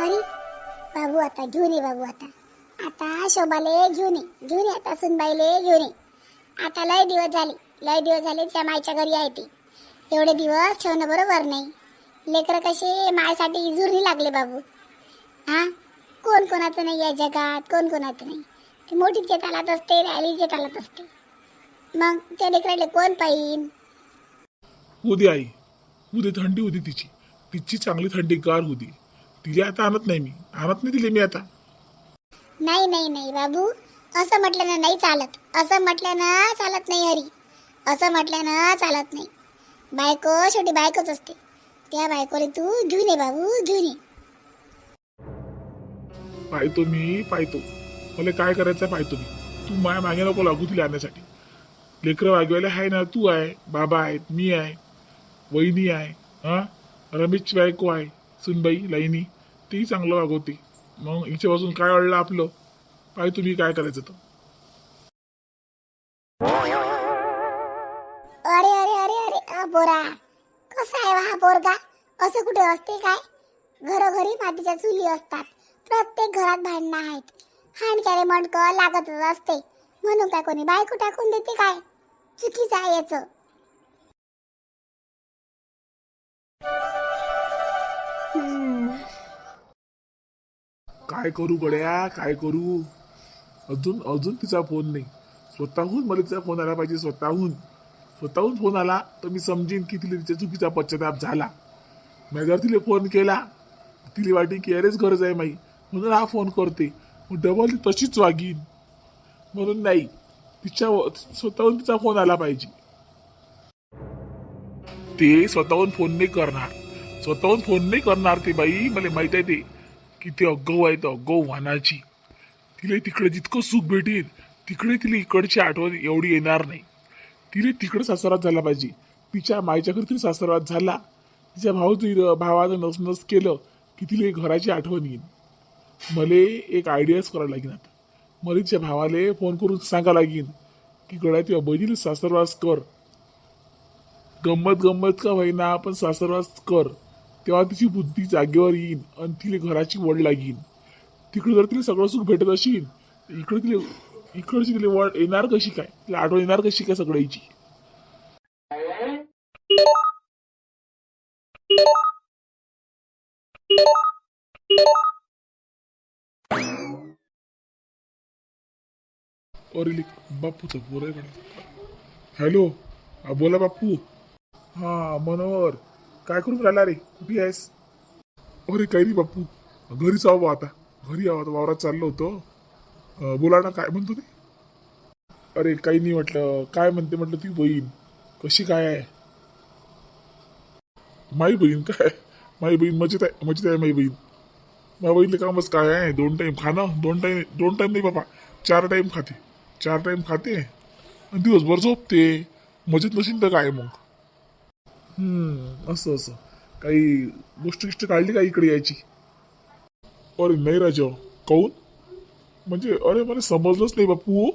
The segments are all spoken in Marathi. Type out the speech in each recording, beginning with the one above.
हरी बाबू आता घेऊन ये बाबू आता. आता शोभाले घेऊन ये घेऊन ये आता सुनबाईले घेऊन ये. आता लय दिवस झाले लय दिवस झाले त्या मायच्या घरी आहे ती. एवढे दिवस ठेवणं बरोबर नाही. लेकरं कसे मायसाठी इजुरी लागले बाबू. हा? कोण कोणाचं नाही या जगात कोण कोणाचं नाही. ती मोठी चेतालात असते राहिली चेतालात असते. मग त्या लेकराले कोण पाहिन? उद्या आई उद्या थंडी होती तिची. तिची चांगली थंडी गार होती. तिला आता आणत नाही मी. आणत नाही तिला मी आता. नाही नाही नाही बाबू. असं म्हटलं ना नाही चालत. असं म्हटलं ना चालत नाही हरी. असं म्हटलं ना चालत नाही. बायको शेवटी बायकोच असते. त्या बायकोला तू घेऊन ये बाबू घेऊन ये पाहतो मी पाहतो. मला काय करायचं पाहतो मी. तू माया मागे नको लागू तिला आणण्यासाठी. लेकरं वागवायला आहे ना तू आहे बाबा आहेत मी आहे वहिनी आहे हा? रमेशची बायको आहे सुनबाई लाईनी. तेही चांगलं वागवते. मग हिच्यापासून काय अडलं आपलं? पाहतो मी काय करायचं तर? अरे अरे अरे अरे अ बोरा कसा आहे हा पोरगा? असं कुठे असते काय? घरोघरी मातीच्या चुली असतात. प्रत्येक घरात भांडणं आहेत. हाणक्याने मणकं लागतच असते. म्हणून काय कोणी बायको टाकून देते काय? चुकीचं आहे याचं. काय करू गड्या? काय करू? अजून अजून तिचा फोन नाही. स्वतःहून मला तिचा फोन आला पाहिजे स्वतःहून. स्वतःहून फोन आला तर मी समजेन की तिला तिच्या चुकीचा पश्चाताप झाला. मी जर तिला फोन केला. तिला वाटेल की अरेच गरज आहे माई. म्हणून हा फोन करते. मग डबल ती तशीच वागीन. म्हणून नाही तिच्या स्वतःहून तिचा फोन आला पाहिजे. ते स्वतःहून फोन नाही करणार. स्वतःहून फोन नाही करणार ते बाई. मला माहीत आहे ते. किती अगाऊ आहे तर अगाऊ वाहनाची तिला तिकडे जितकं सुख भेटेल तिकडे तिला इकडची आठवण एवढी येणार नाही. तिला तिकडे सासरात झाला पाहिजे. तिच्या माईच्याकडे तिने तरी सासरात झाला. तिच्या भाऊ भावानं नस नस केलं की तिला घराची आठवण येईल. मले एक आयडियाच करायला लागेल आता. मला तिच्या भावाले फोन करून सांगा लागेल की गड्या तुझ्या बहिणीला सासरवास कर. गंमत गंमत का होईना आपण सासरवास कर. तेव्हा तिची बुद्धी जागेवर येईन आणि तिला घराची वड लागीन. तिकडे जर तिला सगळं सुख भेटत असेल इकडे तिला इकडची तिला वड येणार कशी काय? तिला आठवण येणार कशी काय सगळ्याची? अरे लिक बापूचं बोलाय हॅलो बोला बापू. हा मनोहर. काय करून राहिला रे? कुठे आहेस. अरे काही नाही बापू घरीच आहो बा आता. घरी आहो आता वावरात चाललो होतो. अं, बोला ना काय म्हणतो ते? अरे काही नाही म्हटलं. काय म्हणते म्हटलं ती बहीण? कशी काय आहे? माई बहीण काय? माई बहीण मजेत आहे मजेत आहे माई बहीण. माझ्या बहिणीला कामच काय आहे? दोन टाईम खाणं. दोन टाईम दोन टाईम नाही बाबा. चार टाईम खाते. चार टाईम खाते. आणि दिवसभर झोपते. मजेत नसेल तर काय मग? हम्म असं असं. काही गोष्ट गिष्ट काढली का इकडे यायची? अरे नाही राजा काऊन? म्हणजे अरे मला समजलंच नाही बापू हो,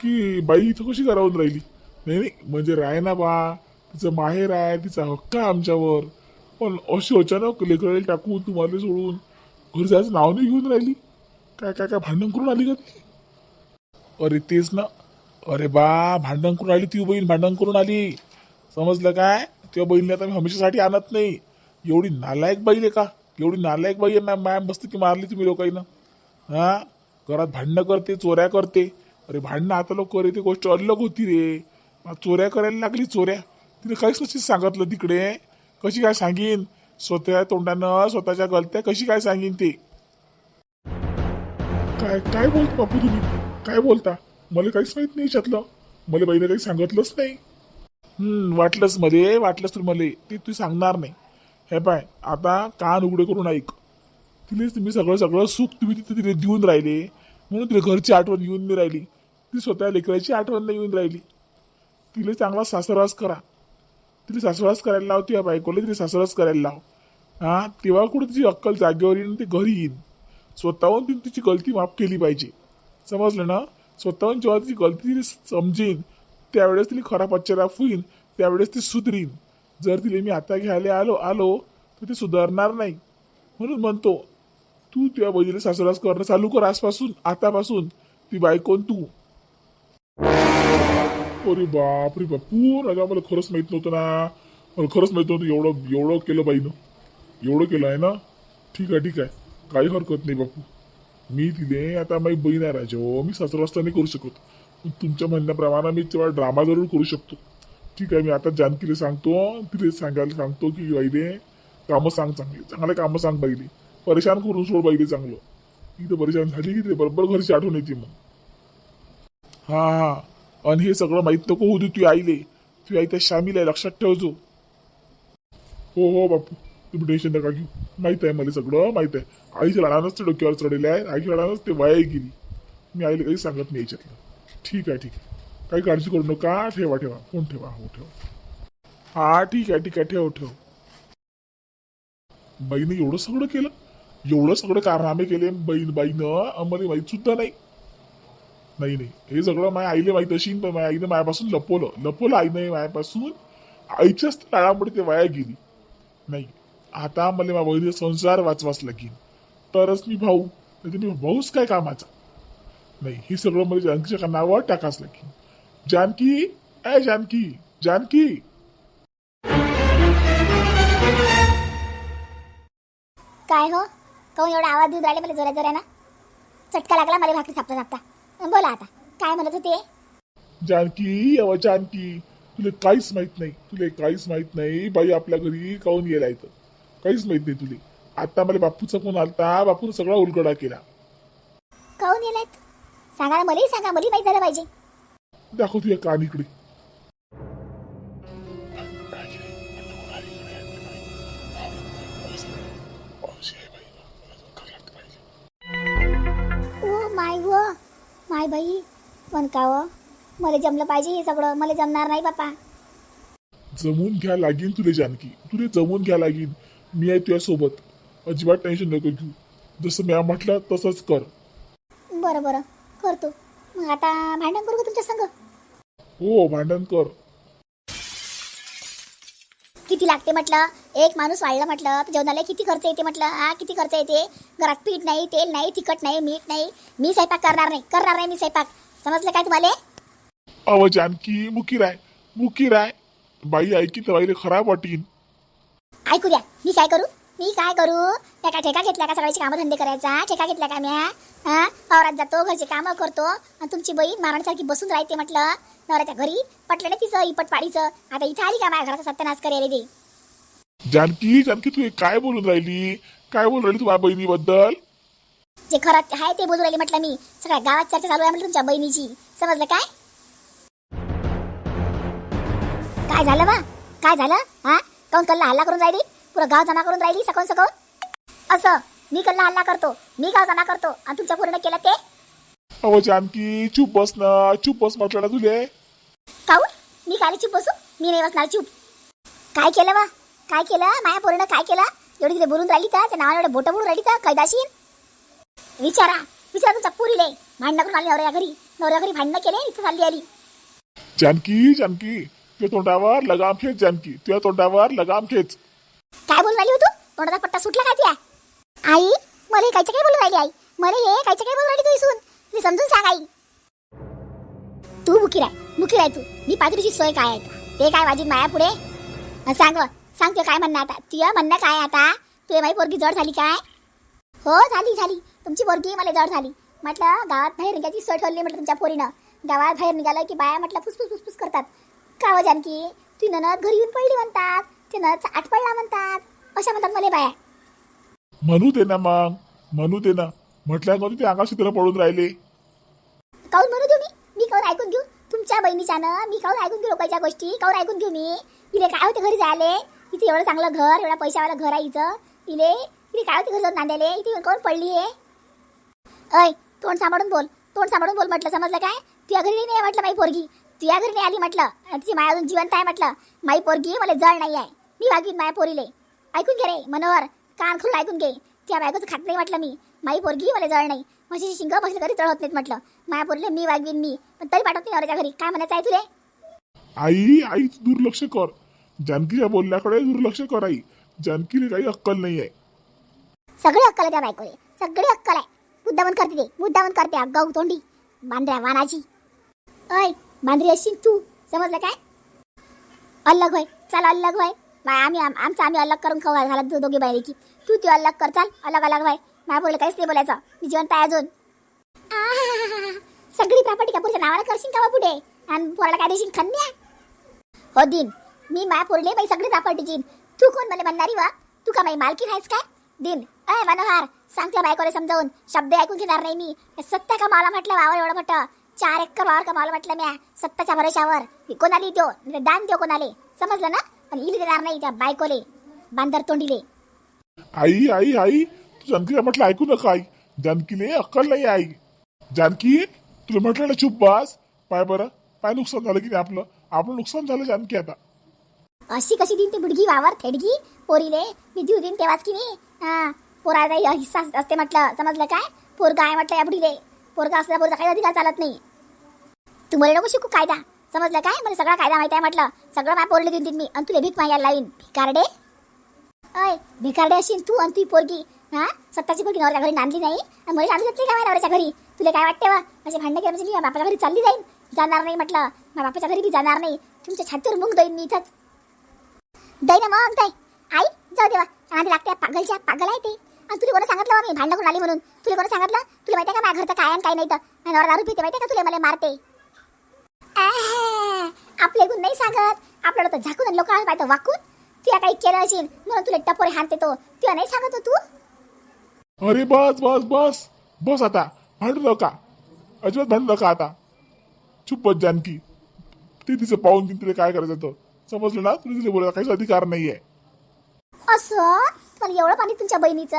की बाई इथं कशी करावून राहिली? नाही नाही म्हणजे राय ना बा. तिचं माहेर आहे तिचा हक्क आहे आमच्यावर. पण अशी अचानक लेकराला टाकून तुम्हाला सोडून घरी जायचं नाव नाही घेऊन राहिली? काय काय काय भांडण करून आली का ती? अरे तेच ना. अरे बा भांडण करून आली ती बहीण भांडण करून आली. समजलं काय? त्या बहिणीला आता मी हमेशासाठी आणत नाही. एवढी नालायक बाई आहे का? एवढी नालायक बाई आहे मॅम मॅम बसते की मारली तुम्ही लोकांना? हा? घरात भांडणं करते चोऱ्या करते. अरे भांडणं आता लोक करे ती गोष्ट अलग होती रे. चोऱ्या करायला लागली चोऱ्या. तिने काहीच नसेल सांगितलं तिकडे. कशी काय सांगीन? स्वतः तोंडानं स्वतःच्या गलत्या कशी काय सांगीन ते? काय काय बोलतो बापू तुम्ही? काय बोलता? मला काहीच माहीत नाही याच्यातलं. मला बाईने काही सांगितलंच नाही. हम्म वाटलंच मध्ये वाटलंच तर मला. ते तू सांगणार नाही. हे पाय आता कान उघडे करून ऐक. तिलेच तुम्ही सगळं सगळं सुख तुम्ही तिथे तिने देऊन राहिले. म्हणून तिला घरची आठवण येऊन नाही राहिली. ती स्वतः लेकराची आठवण नाही येऊन राहिली. तिला चांगला सासरवास करा. तिला सासरवास करायला लाव त्या बायकोला तिला सासरवास करायला लाव. हा तेव्हा कुठे तिची अक्कल जागेवर येईन ते घरी येईन. स्वतःहून तिने तिची गलती माफ केली पाहिजे. समजलं ना? स्वतःहून जेव्हा तिची गलती तिने समजेन त्यावेळेस तिला खरा पश्चाताप होईल त्यावेळेस ती सुधरीन. जर तिला मी आता घ्यायला आलो आलो तर ती सुधारणार नाही. म्हणून म्हणतो तू तुझ्या बहिणीला सासरास करणं चालू कर आजपासून आतापासून. ती बायकोन तू. अरे बाप रे बापू राजा मला खरंच माहीत नव्हतं ना. मला खरंच माहीत नव्हतं एवढं एवढं केलं बाईनं. एवढं केलं आहे ना? ठीक आहे ठीक आहे. काही हरकत नाही बापू. मी तिने आता माझी बहीण आहे राजा हो. मी सासरा नाही करू शकत. तुमच्या म्हणण्याप्रमाणे मी तेव्हा ड्रामा जरूर करू शकतो. ठीक आहे मी आता जानकीला सांगतो तिथे सांगायला सांगतो की बाईले कामं सांग चांगली. चांगले कामं सांग बाईले. परेशान करून सोड बाईले चांगलं. इथं परेशान झाली की ते बरोबर घरची आठवण येते मग. हा हा. आणि हे सगळं माहीत नको होऊ दे तू आईले. तू आई त्या शामील आहे लक्षात ठेवजो. हो हो बापू. तुम्ही टेन्शन नका घेऊ. माहीत आहे मला सगळं माहीत आहे. आईच्या लाडानंच ते डोक्यावर चढलेले आहे. आईच्या लाडानंच ते वाया गेली. मी आईला काही सांगत नाही याच्यातलं. ठीक आहे ठीक आहे. काही काळजी करू नका. ठेवा ठेवा. फोन ठेवा. हो ठेवा. हा ठीक आहे ठीक आहे. ठेव ठेव. बाईनं एवढं सगळं केलं? एवढं सगळं कारनामे केले? बहीण बाईनं आम्हाला माहीत सुद्धा नाही. नाही नाही. हे सगळं माझ्या आईला माहीत अशी पण माझ्या आईने माझ्यापासून लपवलं. लपवलं आईने माझ्यापासून. आईच्याच तळामुळे ते वाया गेली. नाही. आता मला माझ्या बहिणीचा संसार वाचवाच लागेल. तरच मी भाऊ. नाही मी भाऊच काय कामाचा? नाही. हे सगळं मला जानकीच्या कानावर टाकाच लागेल जानकी ए जानकी जानकी. काय हो? काहून एवढा आवाज दूध राहिले मला जोऱ्या जोऱ्यानं चटका लागला मला भाकरी थापता थापता. बोला आता काय म्हणत होते? जानकी अव जानकी तुला काहीच माहीत नाही. तुला काहीच माहीत नाही बाई आपल्या घरी काऊन गेला इथं काहीच माहीत नाही तुले. आता मला बापूचा फोन आलता बापून सगळा उलगडा केला. काहून येलायत सांगा ना मलाही सांगा मलाही माहीत झालं पाहिजे. दाखव तुझ्या कान इकडे ओ माय व माय बाई पण का व मला जमलं पाहिजे हे सगळं. मला जमणार नाही बापा जमून घ्या लागीन तुले जानकी. तुले जमून घ्या लागीन. मी आहे तुझ्या सोबत अजिबात टेन्शन नको घेऊ. जसं मी म्हटलं तसंच कर. बरं बरं. करतो. मग आता भांडण करू का तुमच्या संग? हो भांडण कर. किती लागते म्हटलं? एक माणूस वाढलं म्हटलं तर जेवणाला किती खर्च येते म्हटलं? हा किती खर्च येते? घरात पीठ नाही तेल नाही तिखट नाही मीठ नाही. मी स्वयंपाक करणार नाही. करणार नाही मी स्वयंपाक. समजलं काय तुम्हाला? अव जानकी मुकी राय. मुकी राय. बाई ऐकी तर बाईला खराब वाटीन. ऐकू द्या. मी काय करू? मी काय करू? त्या काय ठेका घेतल्या का सगळ्याची कामं धंदे करायचा? ठेका घेतल्या का म्या? हा? वावरात जातो घरचे कामं करतो. आणि तुमची बहीण मारण्यासारखी बसून राहते म्हटलं. नवऱ्याच्या घरी पटलं नाही तिचं इपट पाडीचं. आता इथं आली का माझ्या घराचा सत्यानाश करायला दे जानकी जानकी तू हे काय बोलून राहिली? काय बोलून राहिली तू माझ्या बहिणीबद्दल? जे खरं आहे ते बोलू राहिले म्हटलं मी. सगळ्या गावात चर्चा चालू आहे म्हटलं तुमच्या बहिणीची. समजलं काय? काय झालं बा? काय झालं? हा? काऊन कल्ला हल्ला करून राहिली? पुरं गाव जमा करून राहिली सकून सकून असं. मी कल्ला हल्ला करतो. मी गाव जमा करतो. आणि तुमच्या पूर्ण केलं ते? अव जानकी चुप बस ना. चुप बस म्हटलं ना तुले. काऊन? मी काय चूप बसू? मी नाही बसणार चूप. काय केलं बा? काय केलं? माया पोरीनं काय केलं? एवढी तिथे बोलून राहिली का? त्या एवढे बोटं बोलून राहिली का? कैदाशीन? विचारा. विचारा तुमच्या पुरीले. भांडणं करून आली नवऱ्या घरी. नवऱ्या घरी भांडणं केले इथं चालली आली. जानकी जानकी तुझ्या तोंडावर लगाम खेच जानकी तुझ्या तोंडावर लगाम खेच. काय बोलून राहिली होतो तोंडाचा पट्टा सुटला का त्या आई मला हे कायचं काय बोलून राहिली आई? मला हे कायचं काय बोलून राहिली तू इसून? मी समजून सांग आई. तू मुकी राय मुकी राय तू. मी पात्रीची सोय काय आहे ते काय माझी माया पुढे सांग सांग तुझं काय म्हणणं आता. तुझं म्हणणं काय आता? तुझे माझी पोरगी जड झाली काय? हो झाली झाली. तुमची पोरगी मला जड झाली. म्हटलं गावात बाहेर निघायची सोय ठेवली म्हटलं तुमच्या पोरीनं. गावात बाहेर निघालं की बाया म्हटलं फुसफुस फुसफुस करतात. का हो जानकी? तू ननद घरी येऊन पडली म्हणतात. ते ननदचा आठ पडला म्हणतात. अशा म्हणतात मला बाया. म्हणू दे ना मग. म्हणू दे ना. म्हटल्यामध्ये ते अंगाशी तुला पडून राहिले. काऊन म्हणू देऊ मी? मी काऊन ऐकून घेऊ? तुमच्या बहिणीच्या ना मी काऊन ऐकून घेऊ लोकांच्या गोष्टी? काऊन ऐकून घेऊ मी? इले काय होते घरी जायले? इथे एवढं चांगलं घर एवढा पैशावाला घर आहे इथं. इले इले काय होते घर जाऊन नांदायले? इथे येऊन काऊन पडली आहे अय तोंड सांभाळून बोल. तोंड सांभाळून बोल म्हटलं समजलं काय? तुझ्या घरी नाही म्हटलं माई पोरगी. तुझ्या घरी नाही आली म्हटलं. आणि तिची माया अजून जिवंत आहे म्हटलं. माई पोरगी मला जळ नाही आहे मी वागवीन माया पोरीले. ऐकून घे रे मनोहर. कान खोलून ऐकून घे. त्या बायकोचं खात नाही म्हटलं मी. माई पोरगी मला जळ नाही. म्हशीची शिंग बसली तरी चढ होत नाहीत म्हटलं. माया पोरीले मी वागवीन मी. पण तरी पाठवते नवऱ्याच्या घरी. काय म्हणायचं आहे तुले? आई आई दुर्लक्ष कर. जानकीच्या बोलण्याकडे दुर्लक्ष कर आई. जानकीला काही अक्कल नाही आहे. सगळे अक्कल आहे त्या बायकोले. सगळी अक्कल आहे. मुद्दामन करते ते. मुद्दामन करते गौ तोंडी. बांद्र्या वानाची. अय बांद्री अशी तू? समजलं काय? अलग होय. चल अलग होय. बाय आम्ही आम- आमचं आम्ही अलग करून खाऊ घालत दो- दोघी बाहेर की. तू तू अलग कर चाल. अलग अलग बाय. माझ्या बोलले काहीच नाही बोलायचं. मी जिवंत आहे अजून. आहाहाहा. सगळी प्रॉपर्टी कापूरच्या नावाला करशील का बा पुढे? आणि पोराला काय देशील? खन्या हो दिन. मी माया पोरले बाई सगळी प्रॉपर्टी जीन तू कोण मला म्हणणारी वा? तू का माई मालकी आहेस काय? दिन. अय मनोहर. सांगते बायकोला समजावून. शब्द ऐकून घेणार नाही मी. सत्ता का मला म्हटलं? वावर एवढं मोठं. चार एकर वावर कमावलं म्हटलं म्या? सत्ताच्या भरोशावर कोणाली देऊ दान देऊ कोणाले? समजलं ना? पण इली देणार नाही त्या बायकोले बांदर तोंडीले? आई आई आई तू जानकीला म्हटलं ऐकू नका आई. जानकीले अक्कल नाही आई. जानकी तुला म्हटलं ना चुप बस. पाय बरं पाय नुकसान झालं की नाही आपलं? आपलं नुकसान झालं जानकी आता. अशी कशी देईन ती बुडगी वावर थेडगी? पोरीले मी देऊ देईन तेव्हाच की नाही? हा पोराचा हिस्सा असते म्हटलं समजलं काय? पोरगा आहे म्हटलं या बुडीले. पोरगा असल्या पोरगा काही अधिकार चालत नाही. तू मला नको शिकू कायदा. समजलं काय? मला सगळा कायदा माहिती आहे म्हटलं. सगळं माय पोरले देऊन देईन मी. आणि तुला भीक मागायला लावीन. भिकारडे? अय भिकारडे अशी तू आणि तुझी पोरगी. हा? स्वतःची पोरगी नवऱ्याच्या घरी नांदली नाही? आणि मला नांदली नाही काय नवऱ्याच्या घरी? तुला काय वाटते वा? असे भांडण केलं म्हणजे मी बापाच्या घरी चालली जाईन. जाणार नाही म्हटलं. माझ्या बापाच्या घरी बी जाणार नाही. तुमच्या छातीवर मुंग देईन मी इथंच. दै ना मग दै. आई जाऊ देवा आधी लागते पागलच्या पागल आहे ते. आणि तुला कोणा सांगितलं मी भांडण करून आली म्हणून? तुला कोणा सांगितलं? तुला माहिती आहे का माझ्या घरचं काय आणि काय नाही तर? नवरा दारू पिते माहिती आहे का तुला? मला मारते. आपले गुण नाही सांगत. आपल्याला तर झाकून लोक पाहिजे वाकून. तुला काही केलं असेल म्हणून तुला टपोरे हाणते तो. तुला नाही सांगत हो तू? अरे बस बस बस. बस आता. भांडू नका. अजिबात भांडू नका आता. चुप बस जानकी. ते तिचं पाहून घेऊन तिला काय करायचं तर समजलं ना? तुला तिला बोलायला काहीच अधिकार नाहीये. असं? पण एवढं पाणी तुमच्या बहिणीचं?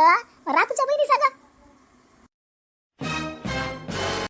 राहा तुमच्या बहिणी सांगा.